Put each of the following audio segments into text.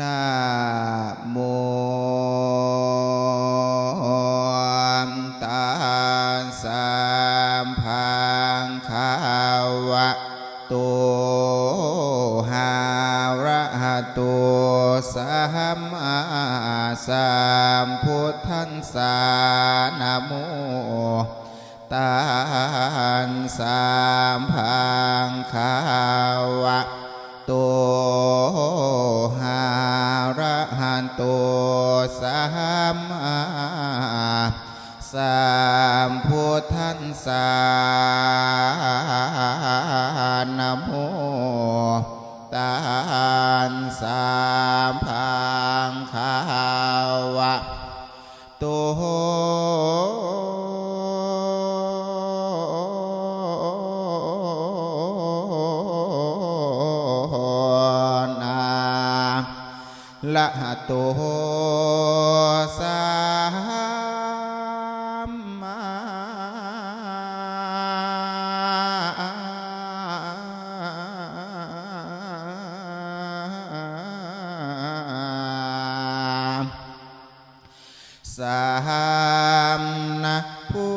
นะโมตัสสะภะคะวะโตหาระหะโตสัมมาสัมพุทธัสสะนะโมตันสามพังขา สานโมตันสามพังขาวะโตนาละหะโตสา สามนะพุ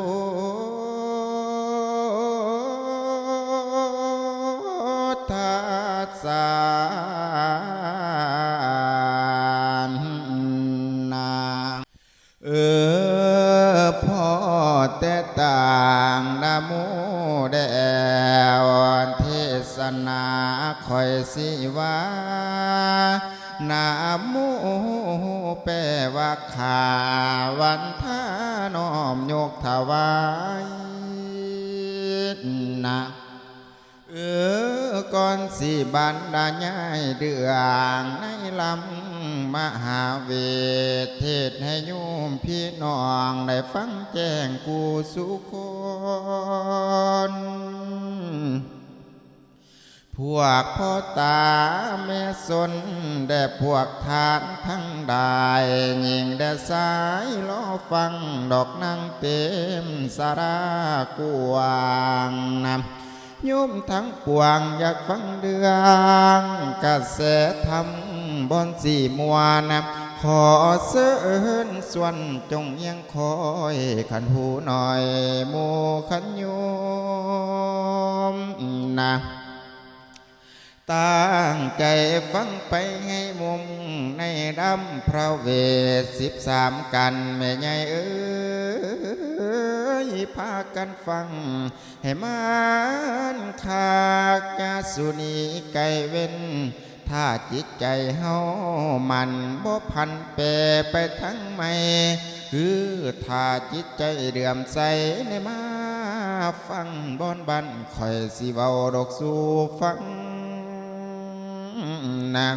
ทธัสสะนาเออพ่อแต่ต่างนะโมแดวเทศนาคอยสิว่า นาโมแปลว่าขาวันท่าน้อมยกถวายนะเออก่อนสิบันดาญายเดืองในลำมหาเวทเทศให้โยมพี่น้อง ได้ฟังแจ้งกูสุคน พวกพ่อตาแม่สนแด่พวกทานทั้งด้ยิงแด่สายล้อฟังดอกนางเต็มสารากวางนำโยมทั้งปวงอยากฟังเดืองกระแสธรรมบอนสีมัวนำขอเสิญส่วนจงเอียังคอยขันหูหน่อยโมขันโยมนะ ตั้งใจฟังไปให้มุมในดำพระเวทสิบสามกันแม่ใหญ่เอ้ยพากันฟัง ให้มันคากยาสุนีไกเว้น ถ้าจิตใจเฮามันบ่พันแปรไปทั้งไม่คือถ้าจิตใจเดือมใสในมา ฟังบอนบันคอยสิเว้าดอกสู่ฟัง นะ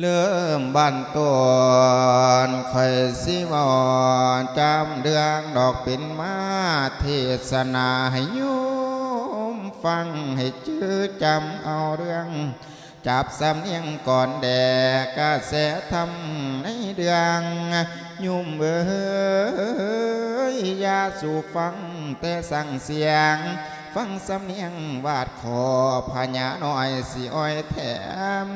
เริ่มบันต้นคอยสิวอนจำเดืองดอกเป็นมาเทศนาให้โยมฟังให้ชื่อจำเอาเรื่อง จับสำเนียงก่อนแดกกระแสทำในเดืองยุ่มเอ้ยอยาสู่ฟังแต่สั่งเสียง ฟังสำเนียงวาดคอพญาน้อยสิอ้อยแถม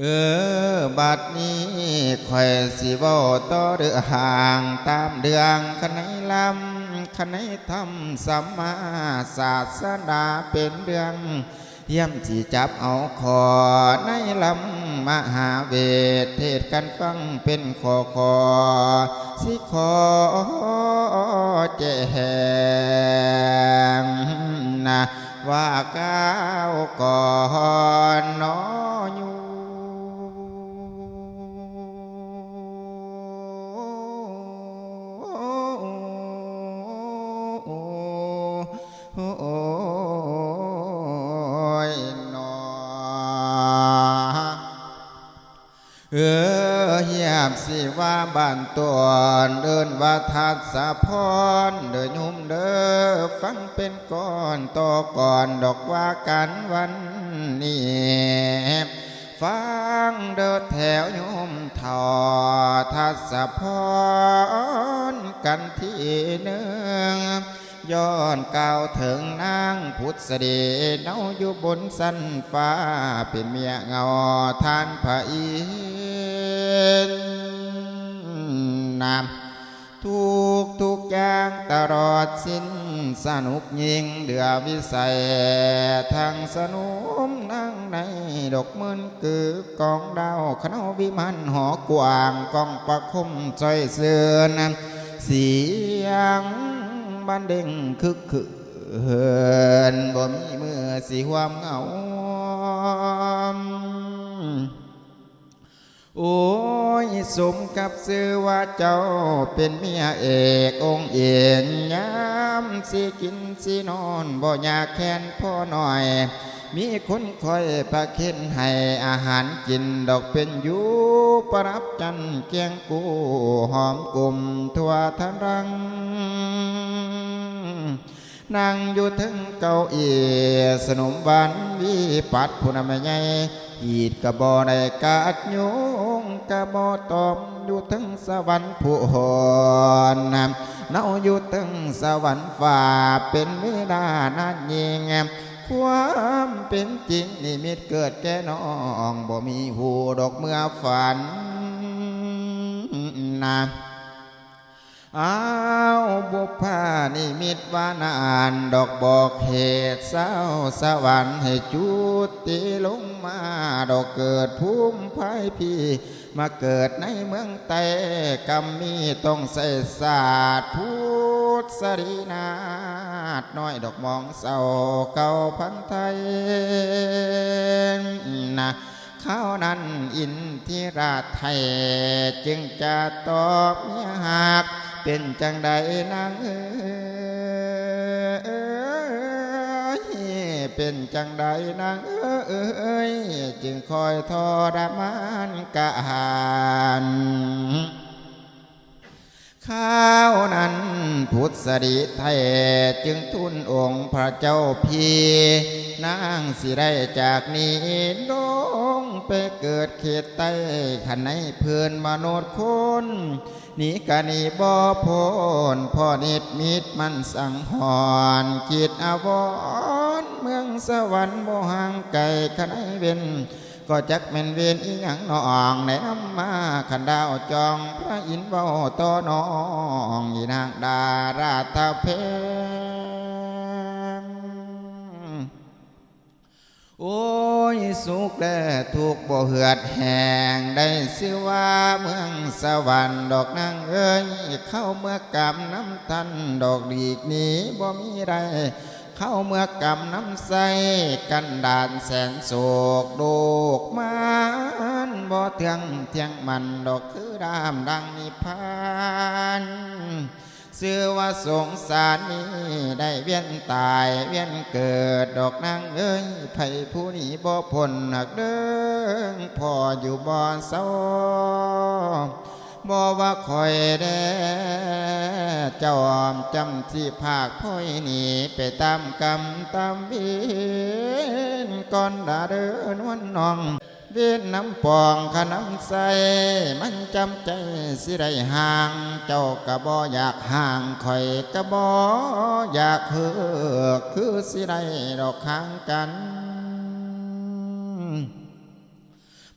เออ บัดนี้ข่อยสิเว้าต่อเดือห่างตามเดืองคันไหนลำคันไหนทำสัมมาศาสนาเป็นเดือง เยี่ยมที่จับเอาคอในลำมหาเวทเทศกันฟังเป็นคอคอสิคอแจงนะว่าก้าวก่อนนอ บ้านตัวเดินว่าทัสะพรเดินยุ่มเด้อฟังเป็นก้อนต่อก่อนดอกว่ากันวันนี้ฟังเดินแถวโยมทอทัสะพรกันที่หนึ่งย้อนกล่าวถึงนางพุทธเดชเนาอยู่บนสันฟ้าเป็นเมียเงาทานพระอิน นาม ทุกทุกอย่างตลอดสิ้นสนุกยิ่งเดือวิสัยทางสนุมนั่งในดอกมืนคือกองดาวขนาวิมันหอกว้างกองประคุมใจเสือนเสียงบันเด้งคึกคืนบ่มีมือสีความเหงา โอ้ยสมกับซื้อว่าเจ้าเป็นเมียเอกองเอ็นยามสิกินสินอนบ่อยากแค้นพ่อหน่อย มีคนคอยประเคนให้อาหารกินดอกเป็นอยู่ประรับจันเกียงกูหอมกลุ่มทั่วทั้งรังนั่งอยู่ถึงเก้าอี้สนมวานวิปัดผู้นำใหญ่ อีดกระบอในกาดโยงกระบอตอมอยู่ถึงสวรรค์ผู้หอนเนาอยู่ถึงสวรรค์ฝ่าเป็นเวลานานยิงความเป็นจริงนิมิตเกิดแก่น้องบ่มีหูดอกเมื่อฝันนะ อ้าวบุพานิมิตวานานดอกบอกเหตุเศร้าสวรรค์ให้จุติลงมาดอกเกิดภูมิภัยพี่ มาเกิดในเมืองไต้กำมีต้องใส่ศาสตร์พุทธสรีนาถน้อยดอกมองเศร้าเก่าพันไทยนะข้าวนั้นอินทิราชไทยจึงจะตอบเมียหาก เป็นจังใดนางเอ้ยเป็นจังใดนางเอ้ยจึงคอยทรมานกะหาน ข้าวนั้นพุทธสริไทยจึงทุนองค์พระเจ้าพีนางสิได้จากนี้ลงไปเกิดเขตใต้ขันในเพื่อนมนุษย์คนนี่กะนีบ่พ้นพ่อนิดมิดมันสังหอนจิตอวรเมืองสวรรค์บ่ห่างไกลขันไอเวน ก็จักแม่นเวนอีหยังนองในน้ำมาขันดาวจองพระอินทร์เบาตอนองอีนางดาราตาเพงโอ้ยสุขและทุกข์บ่เหือดแห้งได้ชื่อว่าเมืองสวรรค์ดอกนางเอ้ยเข้าเมื่อกำน้ำทันดอกดีกนี้บ่มีไร เข้าเมื่อกำน้ำใสกันดานแสนโศกโดกมันบ่เทียงเทียงมันดอกคือดามดังนิพานเชื่อว่าสงสารนี้ได้เวียนตายเวียนเกิดดอกนางเอ้ยไผผู้นี้บ่พ้นหักเด้งพ่ออยู่บ่เศร้า บ่ว่าคอยแด้เจ้าอมจำที่ภาคพ่อยหนีไปตามกรรมตามเวีนก่อนดาเดินวันนอง เวียนน้ำปองขน้ำใส มันจำใจสิได้ห่าง เจ้ากะบ่อยากห่างคอยกะบ่อยากเหือคือสิได้ดอกข้างกัน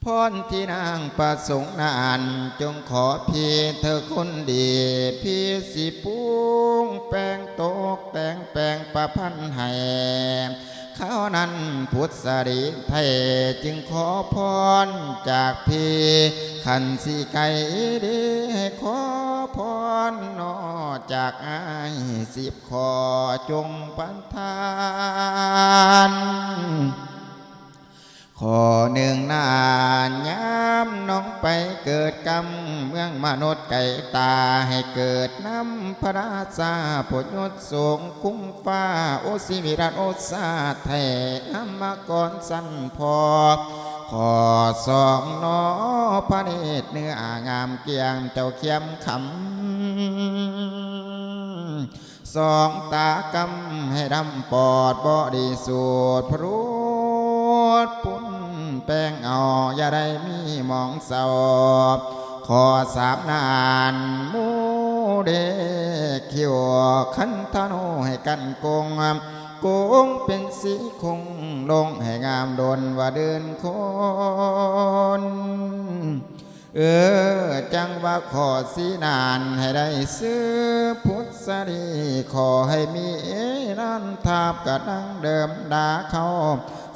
พรที่นางประสงค์นานจงขอเพียงเธอคนดี พี่สิปุงแปลงตกแต่งแปลงประพันธ์ให้เขานั้นพุทธสริไทยจึงขอพรจากพี่ขันสีไก่ดีให้ขอพรนอจากอายสิบขอจงปันทาน ขอหนึ่งนานยามน้องไปเกิดกรรมเมืองมนุษย์ไก่ตาให้เกิดน้ำพระราชาผลยศสูงคุ้มฟ้า โอสิวิรัตโอสาไทยน้ำมาก่อนสั้นพอ ขอสองนอพระเนตรเนื้องามเกียงเจ้าเขียมคำสองตากำให้ดำปอดบอดีสูดพรูดปุ่น แป้งเอาอย่าได้มีหมองเศร้าขอสามนานมูเดคิวขันธนูให้กันโกงโกงเป็นสีคงลงให้งามโดนว่าเดินคนเออจังว่าขอสีนานให้ได้ซื้อพุทธรีขอให้มีนันทาบกระดังเดิมดาเขา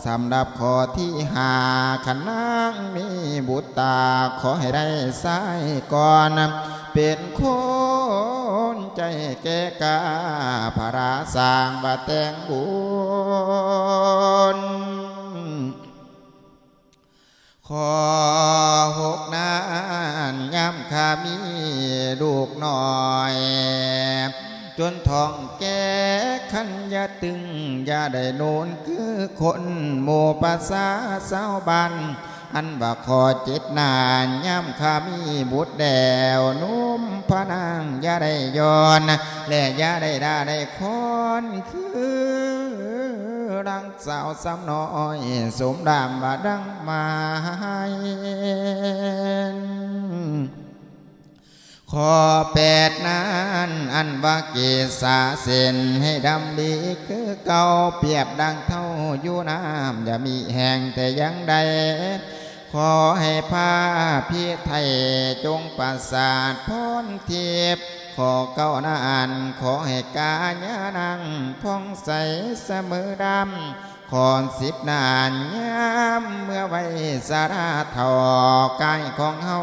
สำหรับขอที่หาขนางมีบุตรตาขอให้ได้สายก่อนเป็นคนใจแก่กาพระราสร้างบาแตงบุญขอหกนานยามขามีลูกหน่อย จนทองแก่ขันยาตึงยาได้โนนคือคนโมภาษาสาวบันอันว่าขอเจ็ดนานย่ำขามีบุตรแดวนุ่มพระนางยาได้ย้อน และยาได้ดาได้คอนคือดังสาวซ้ำน้อยสมดามว่าดังมา ขอแปดนั้นอันว่าเกษาเส้นให้ดำดีคือเก่าเปียบดังเท่าอยู่น้ำอย่ามีแห่งแต่ยังใด ขอให้พาพี่ไทยจงประสาทพ้นเทียบขอเก้านานขอให้กาญานังพองใสเสมอดำ ขอนสิบนานยามเมื่อไว้สาราทอกายของเฮา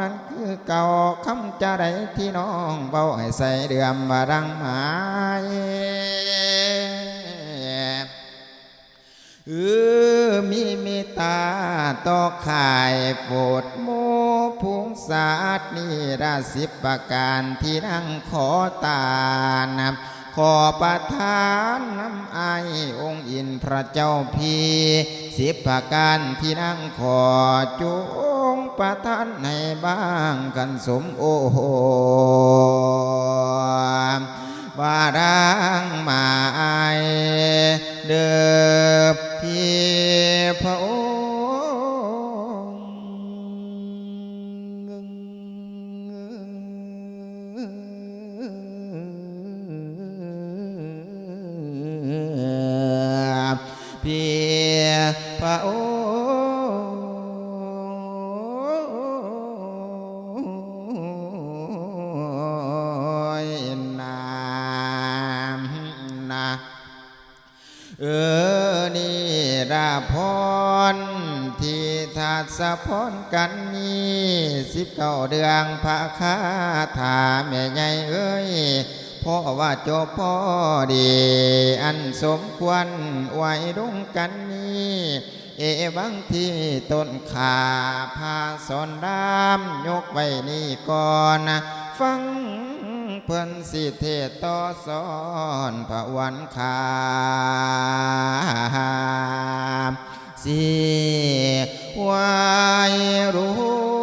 นั้นคือเก่าคำจะได้ที่น้องเบาให้ใส่เดือมาดังหมายเออมีมตตาต่อข่ายโปรดโมพุงศาสตร์นี่ราสิบประการที่นั่งขอตาน ขอประทานน้ำไอายองค์อินพระเจ้าพีสิบประการที่นั่งขอจงประทานให้บ้างกันสมโอโหวารา พรกันนี้สิบเก้าเดือนพระคาถาแม่ใหญ่เอ้ยพ่อว่าจบพ่อดี อันสมควรไว้ดุงกันนี้เอวังที่ต้นขาพาสอนดามยกไว้นี่ก่อนฟังเพิ่นสิเทศต่อสอนพระวันคา สีไวรู้